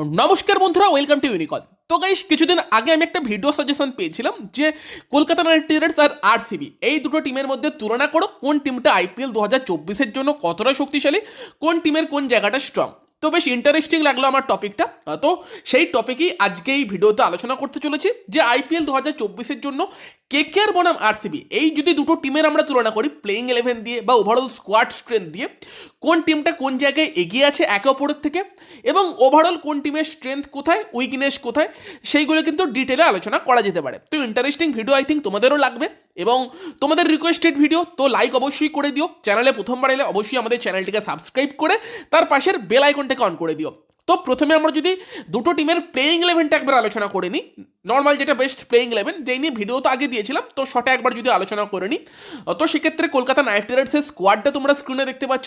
নমস্কার বন্ধুরা welcome to ইউনিকল তো গাইস কিছুদিন আগে আমি একটা ভিডিও সাজেশন পেয়েছিলাম যে কলকাতা নাইট রাইডার্স আর আরসিবি এই দুটো টিমের মধ্যে তুলনা করো কোন টিমটা আইপিএল দু হাজার চব্বিশের জন্য কতটা শক্তিশালী, কোন টিমের কোন জায়গাটা স্ট্রং তো বেশ ইন্টারেস্টিং লাগল আমার টপিকটা তো সেই টপিকই আজকে এই ভিডিওতে আলোচনা করতে চলেছি যে আইপিএল দু হাজার চব্বিশের জন্য কে কে আর বনাম আরসিবি এই যদি দুটো টিমের আমরা তুলনা করি প্লেইং ইলেভেন দিয়ে বা ওভারঅল স্কোয়াড স্ট্রেংথ দিয়ে, কোন টিমটা কোন জায়গায় এগিয়ে আছে একে অপরের থেকে এবং ওভারঅল কোন টিমের স্ট্রেংথ কোথায় উইকনেস কোথায়, সেইগুলো কিন্তু ডিটেলে আলোচনা করা যেতে পারে। তো ইন্টারেস্টিং ভিডিও আই থিঙ্ক তোমাদেরও লাগবে। এবং তোমাদের রিকোয়েস্টেড ভিডিও তো লাইক অবশ্যই করে দিও। চ্যানেলে প্রথমবার এলে অবশ্যই আমাদের চ্যানেলটিকে সাবস্ক্রাইব করে, তার পাশের বেল আইকনটাকে অন করে দিও। তো প্রথমে আমরা যদি দুটো টিমের প্লেইং ইলেভেনটা একবার আলোচনা করে নিই। নর্মাল যেটা বেস্ট প্লেইং ইলেভেন যেই নিয়ে ভিডিও তো আগে দিয়েছিলাম, তো শটে একবার যদি আলোচনা করে নিই, তো সেক্ষেত্রে কলকাতা নাইট রাইডার্সের স্কোয়াডটা তোমরা স্ক্রিনে দেখতে পাচ্ছ।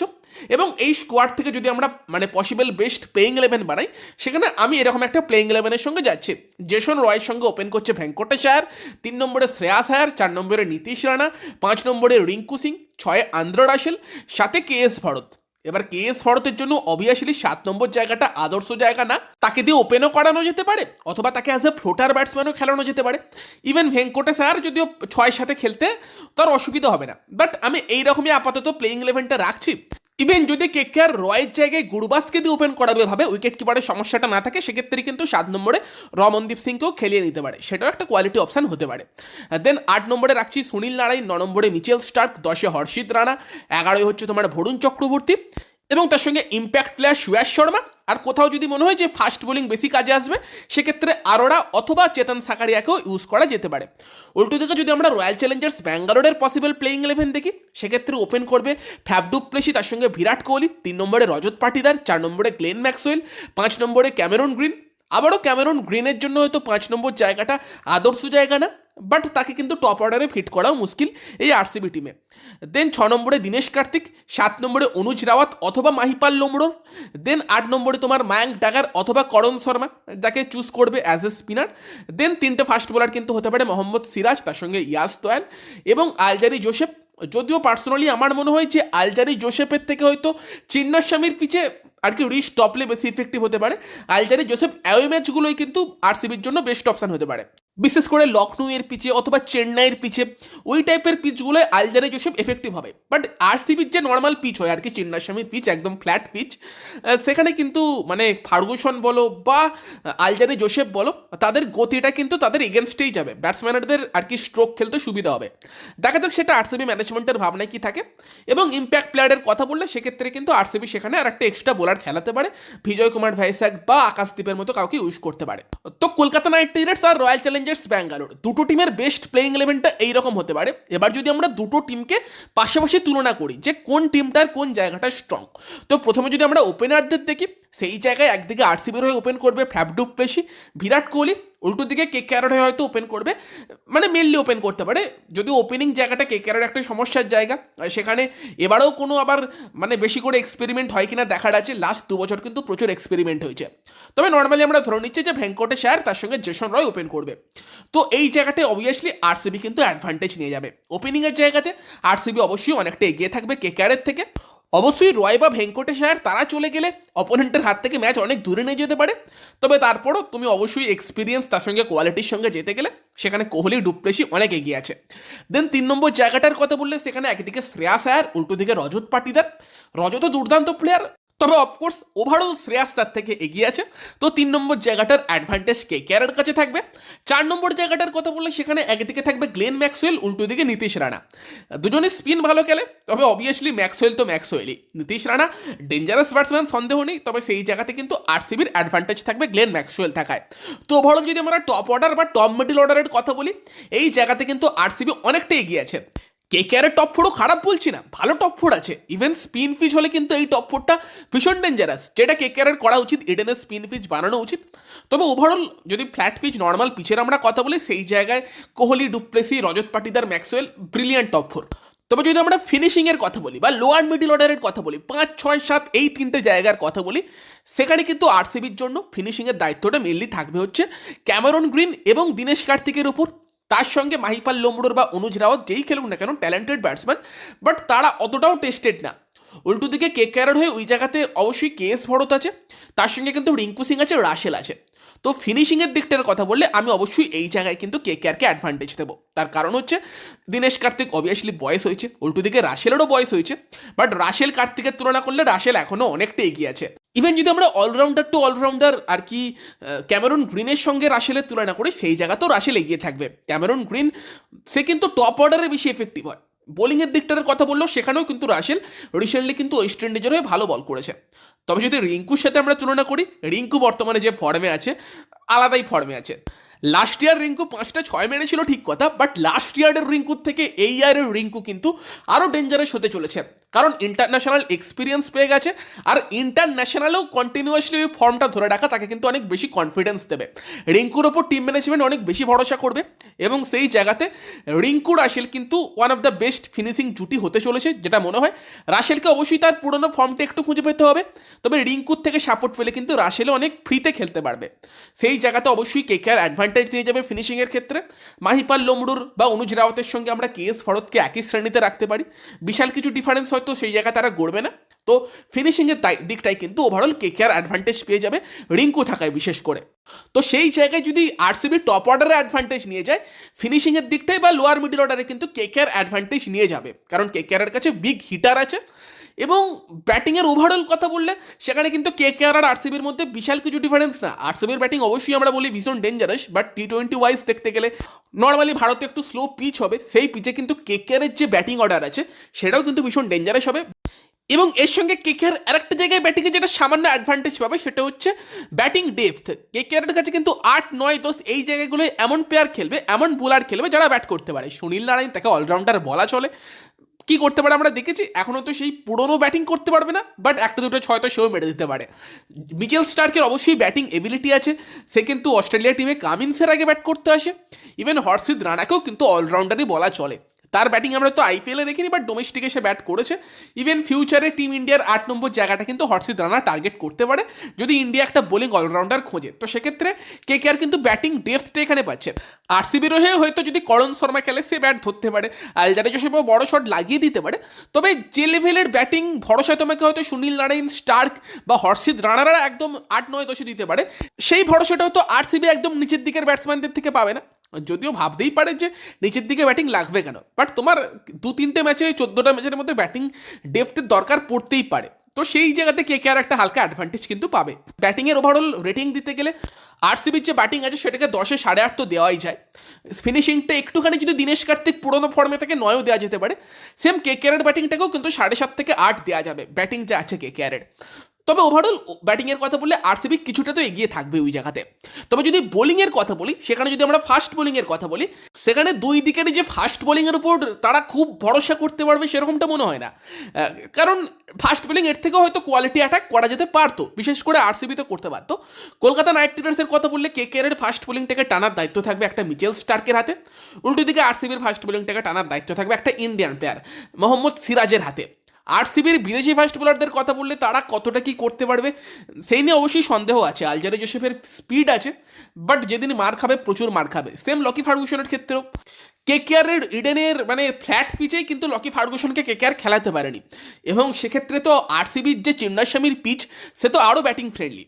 এবং এই স্কোয়াড থেকে যদি আমরা মানে পসিবল বেস্ট প্লেইং ইলেভেন বানাই, সেখানে আমি এরকম একটা প্লেইং ইলেভেনের সঙ্গে যাচ্ছি। জেসন রয়ের সঙ্গে ওপেন করছে ভেঙ্কটেশ আয়ার তিন নম্বরে শ্রেয়াস আয়ার চার নম্বরে নীতিশ রানা, পাঁচ নম্বরে রিঙ্কু সিং, ছয় আন্দ্র রাসেল, সাথে কে এস ভারত। এবার কে এস ভরতের জন্য অভিয়াসলি সাত নম্বর জায়গাটা আদর্শ জায়গা না? তাকে দিয়ে ওপেনও করানো যেতে পারে, অথবা তাকে অ্যাজ এ ফ্লোটার ব্যাটসম্যানও খেলানো যেতে পারে। ইভেন ভেঙ্কটেশ আর যদিও ছয় সাথে খেলতে, তার অসুবিধা হবে না। বাট আমি এইরকমই আপাতত প্লেইং ইলেভেনটা রাখছি। ইভেন যদি কে কে আর রয়ের জায়গায় গুরুবাসকে দিয়ে ওপেন করাবে ভাবে উইকেট কিপারের সমস্যাটা না থাকে, সেক্ষেত্রে কিন্তু সাত নম্বরে রমনদীপ সিংকেও খেলিয়ে নিতে পারে। সেটাও একটা কোয়ালিটি অপশান হতে পারে। দেন আট নম্বরে রাখছি সুনীল নারায়ণ, ন নম্বরে মিচেল স্টার্ক, দশে হর্ষিত রানা, এগারোয় হচ্ছে তোমার ভরুণ চক্রবর্তী। এবং তার সঙ্গে ইম্প্যাক্ট প্লেয়ার সুয়াস শর্মা। আর কোথাও যদি মনে হয় যে ফাস্ট বোলিং বেশি কাজে আসবে, সেক্ষেত্রে আরোরা অথবা চেতন সাকারিয়াকেও ইউজ করা যেতে পারে। উল্টো দিকে যদি আমরা রয়্যাল চ্যালেঞ্জার্স ব্যাঙ্গালোরের পসিবল প্লেইং ইলেভেন দেখি, সেক্ষেত্রে ওপেন করবে ফ্যাবডুপ প্লেসি তার সঙ্গে বিরাট কোহলি, তিন নম্বরে রজত পাটিদার, চার নম্বরে গ্লেন ম্যাক্সওয়েল পাঁচ নম্বরে ক্যামেরন গ্রিন আবারও ক্যামেরন গ্রিনের জন্য হয়তো পাঁচ নম্বর জায়গাটা আদর্শ জায়গা না। বাট তাকে কিন্তু টপ অর্ডারে ফিট করাও মুশকিল এই আরসিবি টিমে দেন ছ নম্বরে দীনেশ কার্তিক, সাত নম্বরে অনুজ রাওয়াত অথবা মাহিপাল লোমড়োর। দেন আট নম্বরে তোমার মায়াঙ্ক ডাগার অথবা করণ শর্মা, যাকে চুজ করবে অ্যাজ এ স্পিনার দেন তিনটে ফাস্ট বোলার কিন্তু হতে পারে মোহাম্মদ সিরাজ, তার সঙ্গে ইয়াস তোয়ান এবং আলজারি জোসেফ। যদিও পার্সোনালি আমার মনে হয় যে আলজারি জোসেফের থেকে হয়তো চিন্নাস্বামীর পিছে আর কি রিশ টপলে বেশি ইফেক্টিভ হতে পারে। আলজারি জোসেফ অ্যাওয়ে ম্যাচগুলোই কিন্তু আরসিবির জন্য বেস্ট অপশান হতে পারে। বিশেষ করে লখনৌ এর পিচে অথবা চেন্নাইয়ের পিচে, ওই টাইপের পিচগুলোয় আলজারে জোসেফ এফেক্টিভ হবে। বাট আরসিবির যে নর্মাল পিচ হয়, আর কি চিন্নাস্বামীর পিচ একদম ফ্ল্যাট পিচ সেখানে কিন্তু মানে ফার্গুসন বলো বা আলজারি জোসেফ বলো, তাদের গতিটা কিন্তু তাদের এগেনস্টেই যাবে। ব্যাটসম্যানদের আর কি স্ট্রোক খেলতে সুবিধা হবে। দেখা যাক সেটা আরসিবি ম্যানেজমেন্টের ভাবনায় কি থাকে। এবং ইম্প্যাক্ট প্লেয়ারের কথা বললে সেক্ষেত্রে কিন্তু আরসিবি সেখানে আর একটা এক্সট্রা বোলার খেলাতে পারে। বিজয় কুমার ভাইসাক বা আকাশদীপের মতো কাউকে ইউজ করতে পারে। তো কলকাতা নাইট রাইডার্স আর রয়্যাল চ্যালেঞ্জার্স ব্যাঙ্গালোর দুটো টিমের বেস্ট প্লেইং ইলেভেনটা এইরকম হতে পারে। এবার যদি আমরা দুটো টিমকে পাশাপাশি তুলনা করি যে কোন টিমটার কোন জায়গাটা স্ট্রং তো প্রথমে যদি আমরা ওপেনারদের দেখি, সেই জায়গায় একদিকে আরসিবির হয়ে ওপেন করবে ফ্যাবডুপ পেশি বিরাট কোহলি উল্টো দিকে কে ক্যারোর হয়ে হয়তো ওপেন করবে মানে মেনলি ওপেন করতে পারে। যদি ওপেনিং জায়গাটা কে ক্যারোর একটা সমস্যার জায়গা সেখানে এবারেও কোনো আবার মানে বেশি করে এক্সপেরিমেন্ট হয় কিনা দেখার আছে লাস্ট দু বছর কিন্তু প্রচুর এক্সপেরিমেন্ট হয়েছে। তবে নর্মালি আমরা ধরে নিচ্ছি যে ভেঙ্কটেশ আয়ার তার সঙ্গে জেসন রয় ওপেন করবে। তো এই জায়গাটায় অবভিয়াসলি আরসিবি কিন্তু অ্যাডভান্টেজ নিয়ে যাবে। ওপেনিংয়ের জায়গাতে আরসিবি অবশ্যই অনেকটা এগিয়ে থাকবে কে ক্যারের থেকে। অবশ্যই রয় বা ভেঙ্কটেশ আয়ার তারা চলে গেলে অপোনেন্টের হাত থেকে ম্যাচ অনেক দূরে নিয়ে যেতে পারে। তবে তারপরও তুমি অবশ্যই এক্সপিরিয়েন্স তার সঙ্গে কোয়ালিটির সঙ্গে যেতে গেলে সেখানে কোহলি ডুপ্লেসি অনেক এগিয়ে আছে। দেন তিন নম্বর জায়গাটার কথা বললে সেখানে একদিকে শ্রেয়াস আয়ার উল্টো দিকে রজত পাটিদার। রজত দুর্দান্ত প্লেয়ার তবে অফকোর্স ওভারঅল শ্রেয়াস তার থেকে এগিয়ে আছে। তো তিন নম্বর জায়গাটার অ্যাডভান্টেজ কে? কেয়ারের কাছে থাকবে? চার নম্বর জায়গাটার কথা বললে সেখানে একদিকে থাকবে গ্লেন ম্যাক্সওয়েল, উল্টো দিকে নীতিশ রানা। দুজনে স্পিন ভালো খেলে, তবে অবভিয়াসলি ম্যাক্সওয়েল তো ম্যাক্সওয়েলই। নীতিশ রানা ডেঞ্জারাস ব্যাটসম্যান সন্দেহ নেই, তবে সেই জায়গাতে কিন্তু আরসিবির অ্যাডভান্টেজ থাকবে গ্লেন ম্যাক্সওয়েল থাকায়। তো ওভারঅল যদি আমরা টপ অর্ডার বা টপ মিডল অর্ডারের কথা বলি, এই জায়গাতে কিন্তু আরসিবি অনেকটা এগিয়ে আছে। কে কেয়ারের টপ ফোরও খারাপ বলছি না, ভালো টপ ফোর আছে। ইভেন স্পিন পিচ হলে কিন্তু এই টপ ফোরটা ভীষণ ডেঞ্জারাস যেটা কে কেয়ারের করা উচিত ইডেনের স্পিন পিচ বানানো উচিত। তবে ওভারঅল যদি ফ্ল্যাট পিচ নর্মাল পিচের আমরা কথা বলি, সেই জায়গায় Kohli, du Plessis, Rajat Patidar, Maxwell brilliant top four তবে যদি আমরা ফিনিশিংয়ের কথা বলি, বা লোয়ার মিডিল অর্ডারের কথা বলি, পাঁচ, ছয়, সাত, এই তিনটে জায়গার কথা বলি, সেখানে কিন্তু আরসিবির জন্য ফিনিশিংয়ের দায়িত্বটা মেনলি থাকবে হচ্ছে ক্যামেরন গ্রিন এবং দীনেশ কার্তিকের উপর। তার সঙ্গে মাহিপাল লোমড়োর বা অনুজ রাওয়াত যেই খেলুক না কেন ট্যালেন্টেড ব্যাটসম্যান বাট তারা অতটাও টেস্টেড না। উল্টো দিকে কে ক্যারের হয়ে ওই জায়গাতে অবশ্যই কে এস ভরত আছে, তার সঙ্গে কিন্তু রিঙ্কু সিং আছে রাশেল আছে। তো ফিনিশিংয়ের দিকটার কথা বললে আমি অবশ্যই এই জায়গায় কিন্তু কে কেয়ারকে অ্যাডভান্টেজ দেবো। তার কারণ হচ্ছে, দীনেশ কার্তিক অবভিয়াসলি বয়স হয়েছে, উল্টো দিকে রাশেলেরও বয়স হয়েছে বাট রাশেল কার্তিকের তুলনা করলে রাশেল এখনও অনেকটা এগিয়ে আছে। ইভেন যদি আমরা অলরাউন্ডার টু অলরাউন্ডার আর কি ক্যামেরন গ্রিনের সঙ্গে রাশেলের তুলনা করি, সেই জায়গাতেও রাশেল এগিয়ে থাকবে। ক্যামেরন গ্রিন সে কিন্তু টপ অর্ডারে বেশি এফেক্টিভ হয়। বোলিংয়ের দিকটার কথা বললেও সেখানেও কিন্তু রাশেল রিসেন্টলি কিন্তু ওয়েস্ট ইন্ডিজের হয়ে ভালো বল করেছে। তবে যদি রিঙ্কুর সাথে আমরা তুলনা করি, রিঙ্কু বর্তমানে যে ফর্মে আছে, আলাদাই ফর্মে আছে। লাস্ট ইয়ার রিঙ্কু পাঁচটা ছয় মেরেছিল, ঠিক কথা বাট লাস্ট ইয়ারের রিঙ্কুর থেকে এই ইয়ারের রিঙ্কু কিন্তু আরও ডেঞ্জারাস হতে চলেছে। কারণ ইন্টারন্যাশনাল এক্সপিরিয়েন্স পেয়ে গেছে আর ইন্টারন্যাশনালেও কন্টিনিউয়াসলি ওই ফর্মটা ধরে রাখা, তাকে কিন্তু অনেক বেশি কনফিডেন্স দেবে। রিঙ্কুর ওপর টিম ম্যানেজমেন্ট অনেক বেশি ভরসা করবে এবং সেই জায়গাতে রিঙ্কু রাশেল কিন্তু one of the best finishing জুটি হতে চলেছে, যেটা মনে হয় রাশেলকে অবশ্যই তার পুরনো ফর্মটা একটু খুঁজে পেতে হবে। তবে রিঙ্কুর থেকে সাপোর্ট পেলে কিন্তু রাশেলও অনেক ফ্রিতে খেলতে পারবে। সেই জায়গাতে অবশ্যই কে কেয়ার অ্যাডভান্টেজ নিয়ে যাবে ফিনিশিংয়ের ক্ষেত্রে। মাহিপাল লোমড়ুর বা অনুজ রাওয়াতের সঙ্গে আমরা কে এস ভরতকে একই শ্রেণীতে রাখতে পারি। বিশাল কিছু ডিফারেন্স হয়তো সেই জায়গায় তারা গড়বে না। তো ফিনিশিংয়ের দিকটাই কিন্তু ওভারঅল কে কেয়ার অ্যাডভান্টেজ পেয়ে যাবে রিঙ্কু থাকায় বিশেষ করে। তো সেই জায়গায় যদি আরসিবি টপ অর্ডারে অ্যাডভান্টেজ নিয়ে যায় ফিনিশিংয়ের দিকটাই বা লোয়ার মিডিল অর্ডারে কিন্তু কে কেয়ার অ্যাডভান্টেজ নিয়ে যাবে। কারণ কে কেয়ারের কাছে বিগ হিটার আছে। এবং ব্যাটিংয়ের ওভারঅল কথা বললে, সেখানে কিন্তু কে কে আর আর আরসিবির মধ্যে বিশাল কিছু ডিফারেন্স না। আরসিবির ব্যাটিং অবশ্যই আমরা বলি ভীষণ dangerous but T twenty wise দেখতে গেলে নর্মালি ভারতে একটু স্লো পিচ হবে, সেই পিচে কিন্তু কে কে আরের যে ব্যাটিং অর্ডার আছে, সেটাও কিন্তু ভীষণ ডেঞ্জারাস হবে। এবং এর সঙ্গে কেকের আরেকটা জায়গায় ব্যাটিংয়ে যেটা সামান্য অ্যাডভান্টেজ পাবে, সেটা হচ্ছে ব্যাটিং ডেপথ কেকেআরের কাছে কিন্তু আট, নয়, দশ এই জায়গাগুলোয় এমন প্লেয়ার খেলবে, এমন বোলার খেলবে যারা ব্যাট করতে পারে। সুনীল নারায়ণ তাকে অলরাউন্ডার বলা চলে। কি করতে পারে আমরা দেখেছি এখনও তো সেই পুরনো ব্যাটিং করতে পারবে না বাট একটা দুটো ছয়টা সেও মেরে দিতে পারে। মিকেল স্টার্কের অবশ্যই ব্যাটিং এবিলিটি আছে, সে কিন্তু অস্ট্রেলিয়া টিমে কামিন্সের আগে ব্যাট করতে আসে। ইভেন হর্ষিদ রানাকেও কিন্তু অলরাউন্ডারই বলা চলে। তার ব্যাটিং আমরা তো আইপিএলে দেখিনি বাট ডোমেস্টিকে সে ব্যাট করেছে। ইভেন ফিউচারে টিম ইন্ডিয়ার আট নম্বর জায়গাটা কিন্তু হর্ষিত রানা টার্গেট করতে পারে, যদি ইন্ডিয়া একটা বোলিং অলরাউন্ডার খোঁজে। তো সেক্ষেত্রে কে কে আর কিন্তু ব্যাটিং ডেপথটা এখানে পাচ্ছে। আরসিবির হয়ে হয়তো যদি করণ শর্মা খেলে, সে ব্যাট ধরতে পারে। আর যারা যে বড় শট লাগিয়ে দিতে পারে। তবে যে লেভেলের ব্যাটিং ভরসা তোমাকে হয়তো সুনীল নারায়ণ স্টার্ক বা হর্ষিত রানারা একদম আট নয় দশে দিতে পারে। সেই ভরসাটা হয়তো আরসিবি একদম নিচের দিকের ব্যাটসম্যানদের থেকে পাবে না। যদিও ভাবতেই পারে যে নিচের দিকে ব্যাটিং লাগবে কেন? বাট তোমার দু তিনটে ম্যাচে চোদ্দোটা ম্যাচের মধ্যে ব্যাটিং ডেপথের দরকার পড়তেই পারে। তো সেই জায়গাতে কে কে আর একটা হালকা অ্যাডভান্টেজ কিন্তু পাবে। ব্যাটিংয়ের ওভারঅল রেটিং দিতে গেলে আরসিবির যে ব্যাটিং আছে, সেটাকে দশে সাড়ে আট তো দেওয়াই যায়। ফিনিশিংটা একটুখানি যদি দীনেশ কার্তিক পুরোনো ফর্মে থেকে, নয়ও দেওয়া যেতে পারে। সেম কে কেয়ারের ব্যাটিংটাকেও কিন্তু সাড়ে সাত থেকে আট দেওয়া যাবে। ব্যাটিং যে আছে কে কেয়ারের তবে ওভারঅল ব্যাটিংয়ের কথা বললে আরসিবি কিছুটা তো এগিয়ে থাকবে ওই জায়গাতে। তবে যদি বোলিংয়ের কথা বলি, সেখানে যদি আমরা ফাস্ট বোলিংয়ের কথা বলি, সেখানে দুই দিকেরই যে ফাস্ট বোলিংয়ের উপর তারা খুব ভরসা করতে পারবে সেরকমটা মনে হয় না। কারণ ফাস্ট বোলিং এর থেকেও হয়তো কোয়ালিটি অ্যাটাক করা যেতে পারতো, বিশেষ করে আরসিবিতে করতে পারতো। কলকাতা নাইট রাইডার্সের কথা বললে কে কে এর ফাস্ট বোলিংটাকে টানার দায়িত্ব থাকবে একটা মিচেল স্টার্কের হাতে। উল্টো দিকে আরসিবির ফাস্ট বোলিংটাকে টানার দায়িত্ব থাকবে একটা ইন্ডিয়ান প্লেয়ার মোহাম্মদ সিরাজের হাতে। আরসিবির বিদেশি ফাস্ট বোলারদের কথা বললে তারা কতটা কি করতে পারবে, সেই নিয়ে অবশ্যই সন্দেহ আছে। আলজারে জোসেফের স্পিড আছে বাট যেদিন মার খাবে প্রচুর মার খাবে। সেম লকি ফার্গুসনের ক্ষেত্রেও। কেকেআরের ইডেনের মানে ফ্ল্যাট পিচেই কিন্তু লকি ফার্গুসনকে কেকেআর খেলাতে পারেনি। এবং সেক্ষেত্রে তো আরসিবির যে চিন্নাস্বামীর পিচ সে তো আরও ব্যাটিং ফ্রেন্ডলি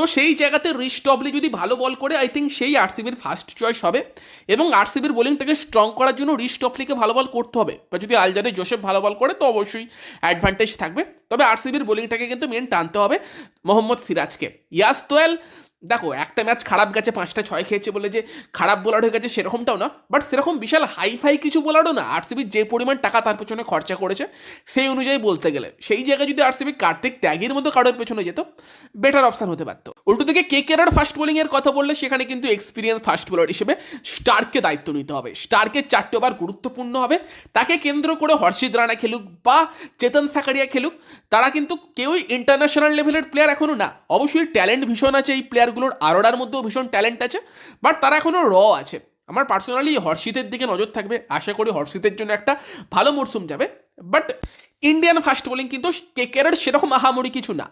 তো সেই জায়গাতে রিস টবলি যদি ভালো বল করে আই থিঙ্ক সেই আরসিবির ফার্স্ট চয়েস হবে এবং আরসিবির বোলিংটাকে স্ট্রং করার জন্য রিস ভালো বল করতে হবে। বা যদি আলজারে জোসেফ ভালো বল করে, তো অবশ্যই অ্যাডভান্টেজ থাকবে। তবে আরসিবির বোলিংটাকে কিন্তু মেন টানতে হবে মোহাম্মদ সিরাজকে। ইয়াস তোয়েল দেখো, একটা ম্যাচ খারাপ গেছে, পাঁচটা ছয় খেয়েছে বলে যে খারাপ বোলার হয়ে গেছে সেরকমটাও না বাট সেরকম বিশাল হাইফাই কিছু বোলারও না। আরসিবির যে পরিমাণ টাকা তার পেছনে খরচা করেছে, সেই অনুযায়ী বলতে গেলে। সেই জায়গায় যদি আরসিবি কার্তিক ত্যাগের মতো কারোর পেছনে যেত বেটার অপশন হতে পারত। উল্টো দিকে কে কেরার ফাস্ট বোলিং এর কথা বললে, সেখানে কিন্তু এক্সপিরিয়েন্স ফাস্ট বোলার হিসেবে স্টারকে দায়িত্ব নিতে হবে। স্টারকে চারটে ওভার গুরুত্বপূর্ণ হবে। তাকে কেন্দ্র করে হর্ষিত রানা খেলুক বা চেতন সাকারিয়া খেলুক, তারা কিন্তু কেউই ইন্টারন্যাশনাল লেভেলের প্লেয়ার এখনও না। অবশ্যই ট্যালেন্ট ভীষণ আছে এই প্লেয়ারগুলোর আরোডার মধ্যেও ভীষণ ট্যালেন্ট আছে বাট তারা এখনও র আছে। আমার পার্সোনালি হর্ষিতের দিকে নজর থাকবে, আশা করি হর্ষিতের জন্য একটা ভালো মরশুম যাবে বাট ইন্ডিয়ান ফাস্ট বোলিং কিন্তু কেকেরের সেরকম আহামরি কিছু না।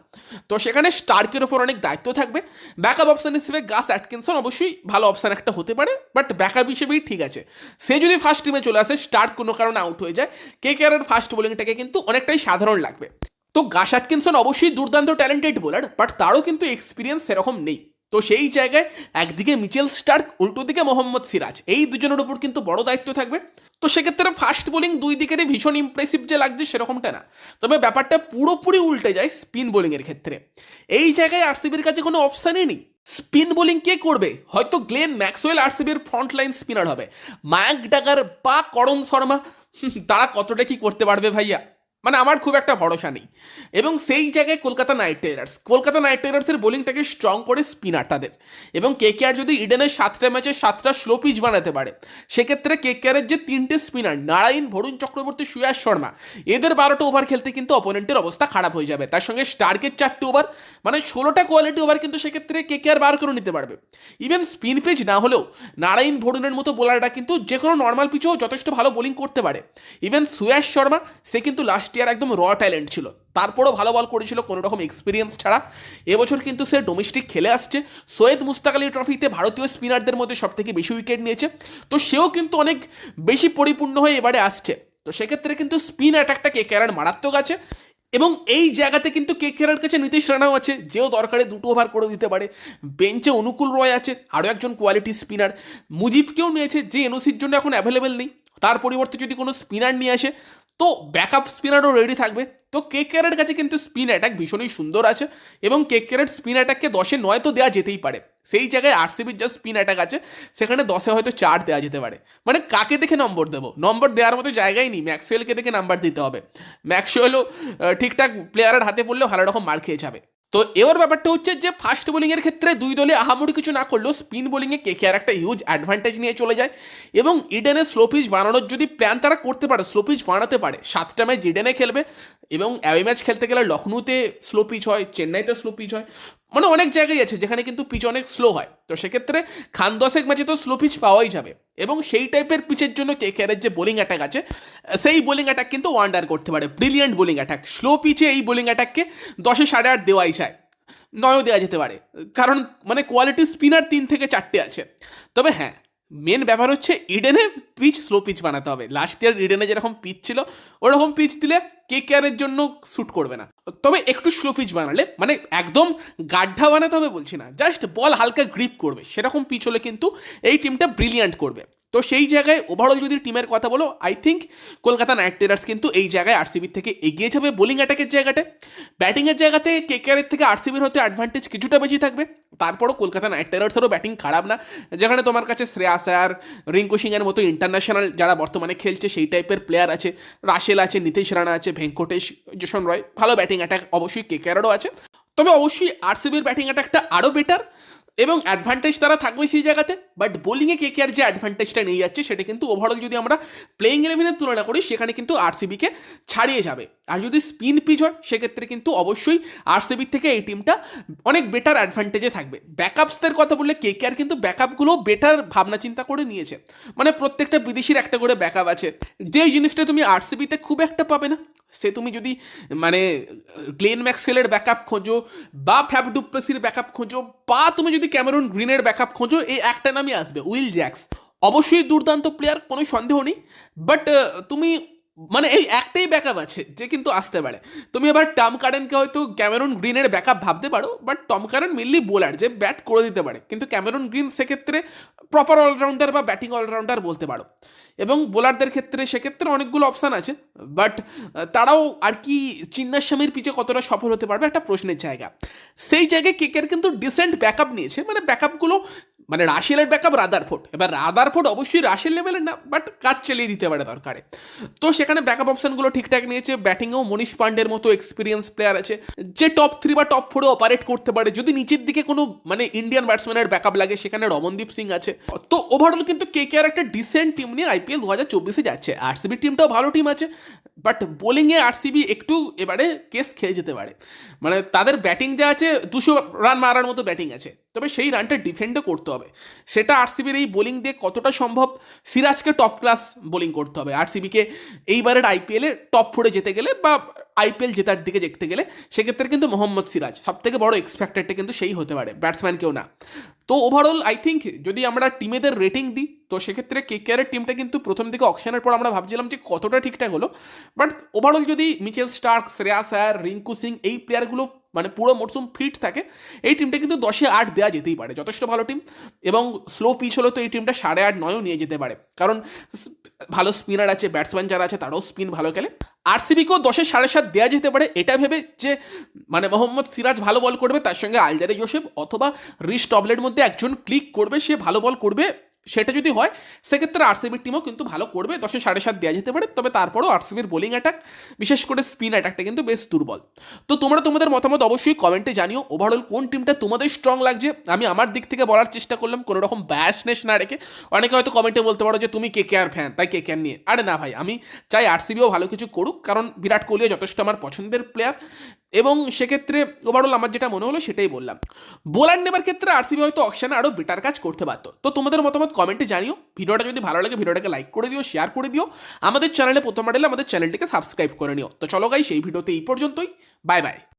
তো সেখানে স্টার্কের ওপর অনেক দায়িত্ব থাকবে। ব্যাকআপ অপশন হিসেবে গাস অ্যাটকিনসন অবশ্যই ভালো অপশন একটা হতে পারে বাট ব্যাকআপ হিসেবেই ঠিক আছে। সে যদি ফার্স্ট টিমে চলে আসে স্টার্ট কোনো কারণে আউট হয়ে যায় কেকেরের ফাস্ট বোলিংটাকে কিন্তু অনেকটাই সাধারণ লাগবে। তো গাস অ্যাটকিনসন অবশ্যই দুর্দান্ত ট্যালেন্টেড বোলার বাট তারও কিন্তু এক্সপিরিয়েন্স সেরকম নেই। তো সেই জায়গায় একদিকে মিচেল স্টার্ক, উল্টো দিকে মোহাম্মদ সিরাজ। এই দুজনের উপর কিন্তু বড় দায়িত্ব থাকবে। তো সেক্ষেত্রে ফাস্ট বোলিং দুই দিকেরই ভীষণ ইমপ্রেসিভ যে লাগছে সেরকমটা না। তবে ব্যাপারটা পুরোপুরি উল্টে যায় স্পিন বোলিংয়ের ক্ষেত্রে। এই জায়গায় আরসিবির কাছে কোনো অপশানই নেই। স্পিন বোলিং কে করবে? হয়তো গ্লেন ম্যাক্সওয়েল আরসিবির ফ্রন্ট লাইন স্পিনার হবে। মায়াঙ্ক ডাগার বা করণ শর্মা, তারা কতটা কি করতে পারবে ভাইয়া? মানে আমার খুব একটা ভরসা নেই। এবং সেই জায়গায় Kolkata knight riders. Kolkata knight রাইডার্সের বোলিংটাকে স্ট্রং করে স্পিনার তাদের। এবং কে কে আর যদি ইডেনের সাতটা ম্যাচে সাতটা স্লো পিচ বানাতে পারে, সেক্ষেত্রে কে কে আরের যে তিনটে স্পিনার নারায়ণ ভরুণ চক্রবর্তী, সুয়াস শর্মা, এদের বারোটা ওভার খেলতে কিন্তু অপোনেন্টের অবস্থা খারাপ হয়ে যাবে। তার সঙ্গে স্টার্কের চারটে ওভার মানে ষোলোটা কোয়ালিটি ওভার কিন্তু সেক্ষেত্রে কে কে আর বার করে নিতে পারবে। ইভেন স্পিন পিচ না হলেও নারায়ণ ভরুণের মতো বোলাররা কিন্তু যে কোনো নর্মাল পিচেও যথেষ্ট ভালো বোলিং করতে পারে। ইভেন সুয়াস শর্মা, সে কিন্তু লাস্ট ইয়ার একদম র ট্যালেন্ট ছিল। তারপরও ভালো বল করেছিল, কোনো রকম এক্সপিরিয়েন্স ছাড়া। এবছর কিন্তু সে ডোমেস্টিক খেলে আসছে। সৈয়দ মুস্তাক আলী ট্রফিতে ভারতীয় স্পিনারদের মধ্যে সব থেকে বেশি উইকেট নিয়েছে। তো সেও কিন্তু অনেক বেশি পরিপূর্ণ হয়ে এবারে আসছে। তো সেক্ষেত্রে কিন্তু স্পিন অ্যাটাকটা কে কেরার মারাত্মক আছে। এবং এই জায়গাতে কিন্তু কে কেরার কাছে নীতিশ রানাও আছে। যেও দরকারে দুটো ওভার করে দিতে পারে। বেঞ্চে অনুকূল রয় আছে, আরও একজন কোয়ালিটি স্পিনার মুজিবকেও নিয়েছে, যে এনওসির জন্য এখন অ্যাভেলেবেল নেই। তার পরিবর্তে যদি কোনো স্পিনার নিয়ে আসে তো ব্যাকআপ স্পিনারও রেডি থাকবে। তো কে কেয়ারের কাছে কিন্তু স্পিন অ্যাটাক ভীষণই সুন্দর আছে এবং কে কেয়ারের স্পিন অ্যাটাককে দশে নয় তো দেওয়া যেতেই পারে। সেই জায়গায় আরসিবির যা স্পিন অ্যাটাক আছে, সেখানে দশে হয়তো চার দেওয়া যেতে পারে। মানে কাকে দেখে নম্বর দেবো? নম্বর দেওয়ার মতো জায়গাই নেই। ম্যাক্সওয়েলকে দেখে নাম্বার দিতে হবে। ম্যাক্সওয়েলও ঠিকঠাক প্লেয়ারের হাতে পড়লেও ভালো রকম মার খেয়ে যাবে। তো এবার ব্যাপারটা হচ্ছে যে ফাস্ট বোলিংয়ের ক্ষেত্রে দুই দলে আহামরি কিছু না করলেও স্পিন বোলিংয়ে কে আর একটা হিউজ অ্যাডভান্টেজ নিয়ে চলে যায়। এবং ইডেনে স্লো পিচ বানানোর যদি প্ল্যান তারা করতে পারে স্লো পিচ বানাতে পারে, সাতটা ম্যাচ ইডেনে খেলবে এবং অ্যাওয়ে ম্যাচ খেলতে গেলে লখনৌতে স্লো পিচ হয়, চেন্নাইতে স্লো পিচ হয়। মানে অনেক জায়গায় আছে যেখানে কিন্তু পিচ অনেক স্লো হয়। তো সেক্ষেত্রে খান দশেক ম্যাচে তো স্লো পিচ পাওয়াই যাবে। এবং সেই টাইপের পিচের জন্য কে কেয়ারের যে বোলিং অ্যাটাক আছে, সেই বোলিং অ্যাটাক কিন্তু ওয়ান্ডার করতে পারে। ব্রিলিয়ান্ট বোলিং অ্যাটাক স্লো পিচে এই বোলিং অ্যাটাককে দশে সাড়ে আট দেওয়াই যায়। নয়ও দেওয়া যেতে পারে। কারণ মানে কোয়ালিটি স্পিনার তিন থেকে চারটে আছে। তবে হ্যাঁ মেন ব্যাপার হচ্ছে ইডেনে পিচ স্লো পিচ বানাতে হবে। লাস্ট ইয়ার ইডেনে যেরকম পিচ ছিল, ওরকম পিচ দিলে কে কেয়ারের জন্য শ্যুট করবে না। তবে একটু স্লো পিচ বানালে মানে একদম গাড্ডা বানাতে হবে বলছি না জাস্ট বল হালকা গ্রিপ করবে। সেরকম পিচ হলে কিন্তু এই টিমটা ব্রিলিয়ান্ট করবে। তো সেই জায়গায় ওভারঅল যদি টিমের কথা বলো I think Kolkata knight riders কিন্তু এই জায়গায় আরসিবির থেকে এগিয়ে যাবে। বোলিং অ্যাটাকের জায়গাতে ব্যাটিংয়ের জায়গাতে কেকেআরের থেকে আরসিবির হতে অ্যাডভান্টেজ কিছুটা বেশি থাকবে। তারপরও কলকাতা নাইট রাইডার্সেরও ব্যাটিং খারাপ না। যেখানে তোমার কাছে শ্রেয়াস আয়ার রিঙ্কু সিংয়ের মতো ইন্টারন্যাশনাল যারা বর্তমানে খেলছে, সেই টাইপের প্লেয়ার আছে। রাশেল আছে, নীতিশ রানা আছে, ভেঙ্কটেশ জোশন রয়, ভালো ব্যাটিং অ্যাটাক অবশ্যই কেকেআরেরও আছে। তবে অবশ্যই আরসিবির ব্যাটিং অ্যাটাকটা আরও বেটার এবং অ্যাডভান্টেজ তারা থাকবে সেই জায়গাতে বাট বোলিংয়ে কে কে আর যে অ্যাডভান্টেজটা নিয়ে যাচ্ছে, সেটা কিন্তু ওভারঅল যদি আমরা প্লেইং ইলেভেনের তুলনা করি, সেখানে কিন্তু আরসিবিকে ছাড়িয়ে যাবে। আর যদি স্পিন পিচ হয়, সেক্ষেত্রে কিন্তু অবশ্যই আরসিবির থেকে এই টিমটা অনেক বেটার অ্যাডভান্টেজে থাকবে। ব্যাকআপসদের কথা বললে, কে কে আর কিন্তু ব্যাকআপগুলো বেটার ভাবনা চিন্তা করে নিয়েছে। মানে প্রত্যেকটা বিদেশির একটা করে ব্যাকআপ আছে। যেই জিনিসটা তুমি আরসিবিতে খুব একটা পাবে না সে তুমি যদি মানে গ্লেন ম্যাক্সেলের ব্যাকআপ খোঁজো বা ফ্যাব ডুপ্রেসির ব্যাকআপ খোঁজো বা তুমি যদি ক্যামেরন গ্রিনের ব্যাকআপ খোঁজো, এই একটা নামই আসবে, উইল জ্যাক্স। অবশ্যই দুর্দান্ত প্লেয়ার কোনো সন্দেহ নেই। বাট তুমি মানে এই একটাই ব্যাকআপ আছে, যে কিন্তু আসতে পারে। তুমি এবার টম কারেনকে হয়তো ক্যামেরন গ্রিনের ব্যাকআপ ভাবতে পারো but Tom Curran mainly bowler যে ব্যাট করে দিতে পারে। কিন্তু ক্যামেরন গ্রিন সেক্ষেত্রে প্রপার অলরাউন্ডার বা ব্যাটিং অলরাউন্ডার বলতে পারো। এবং বোলারদের ক্ষেত্রে সেক্ষেত্রে অনেকগুলো অপশান আছে বাট তারাও আর কি চিন্নার স্বামীর পিছে কতটা সফল হতে পারবে একটা প্রশ্নের জায়গা। সেই জায়গায় কেকের কিন্তু ডিসেন্ট ব্যাকআপ নিয়েছে মানে ব্যাকআপগুলো মানে রাশিয়ালের ব্যাকআপ রাদারফোর্ড। এবার রাদারফোর্ড অবশ্যই রাশিয়াল লেভেলের না বাট কাজ চালিয়ে দিতে পারে দরকারে। তো সেখানে ব্যাকআপ অপশনগুলো ঠিকঠাক নিয়েছে ব্যাটিংয়েও মনীষ পান্ডের মতো এক্সপিরিয়েন্স প্লেয়ার আছে, যে টপ থ্রি বা টপ ফোরে অপারেট করতে পারে। যদি নিচের দিকে কোনো মানে ইন্ডিয়ান ব্যাটসম্যানের ব্যাকআপ লাগে, সেখানে রমনদীপ সিং আছে। তো ওভারঅল কিন্তু কে কে আর একটা ডিসেন্ট টিম নিয়ে আইপিএল দু হাজার চব্বিশে যাচ্ছে। আরসিবি টিমটাও ভালো টিম আছে বাট বোলিংয়ে আরসিবি একটু এবারে কেস খেয়ে যেতে পারে। মানে তাদের ব্যাটিং যা আছে, দুশো রান মারার মতো ব্যাটিং আছে। তবে সেই রানটা ডিফেন্ডও করতে হবে। সেটা আরসিবির এই বোলিং দিয়ে কতটা সম্ভব? সিরাজকে টপ ক্লাস বোলিং করতে হবে। আরসিবিকে এইবারের আইপিএলে টপ ফোরে যেতে গেলে বা আইপিএল জেতার দিকে দেখতে গেলে সেক্ষেত্রে কিন্তু মোহাম্মদ সিরাজ সব থেকে বড় এক্সপেক্টেডটা কিন্তু সেই হতে পারে ব্যাটসম্যান কেউ না। তো ওভারঅল আই থিঙ্ক যদি আমরা টিমেদের রেটিং দিই, তো সেক্ষেত্রে কে কেয়ারের টিমটা কিন্তু প্রথম দিকে অকশনের পর আমরা ভাবছিলাম যে কতটা ঠিকঠাক হলো। বাট ওভারঅল যদি মিচেল স্টার্ক, শ্রেয়া স্যার, রিঙ্কু সিং এই প্লেয়ারগুলো মানে পুরো মরসুম ফিট থাকে, এই টিমটা কিন্তু দশে আট দেওয়া যেতেই পারে, যথেষ্ট ভালো টিম এবং স্লো পিচ হলেও তো এই টিমটা সাড়ে আট, নয়ও নিয়ে যেতে পারে। কারণ ভালো স্পিনার আছে ব্যাটসম্যান যারা আছে, তারাও স্পিন ভালো খেলে। আরসিবিকেও দশে সাড়ে সাত দেওয়া যেতে পারে, এটা ভেবে যে মানে মোহাম্মদ সিরাজ ভালো বল করবে, তার সঙ্গে আলজারে জোসেফ অথবা রিস টবলের মধ্যে একজন ক্লিক করবে, সে ভালো বল করবে। সেটা যদি হয়, সেক্ষেত্রে আরসিবির টিমও কিন্তু ভালো করবে। দশে সাড়ে সাত দেওয়া যেতে পারে, তবে তারপরও আরসিবির বোলিং অ্যাটাক বিশেষ করে স্পিন অ্যাটাকটা কিন্তু বেশ দুর্বল। তো তোমরা তোমাদের মতামত অবশ্যই কমেন্টে জানিও ওভারঅল কোন টিমটা তোমাদের স্ট্রং লাগছে? আমি আমার দিক থেকে বলার চেষ্টা করলাম, কোনো রকম ব্যাসনেস না রেখে। অনেকে হয়তো কমেন্টে বলতে পারো যে, তুমি কে কে আর ফ্যান তাই কে কে আর নিয়ে? আরে না ভাই, আমি চাই আরসিবিও ভালো কিছু করুক, কারণ বিরাট কোহলিও যথেষ্ট আমার পছন্দের প্লেয়ার এবং সেক্ষেত্রে ওভারঅল আমার যেটা মনে হলো সেটাই বললাম। বোলার নেবার ক্ষেত্রে আরসিবি হয়তো অকশানে আরও বেটার কাজ করতে পারত। তো তোমাদের মতামত কমেন্টে জানিও। ভিডিওটা যদি ভালো লাগে, ভিডিওটাকে লাইক করে দিও শেয়ার করে দিও। আমাদের চ্যানেলে প্রথম আমাদের চ্যানেলটিকে সাবস্ক্রাইব করে নিও। তো চলো গাই সেই ভিডিওতে এই পর্যন্তই। Bye bye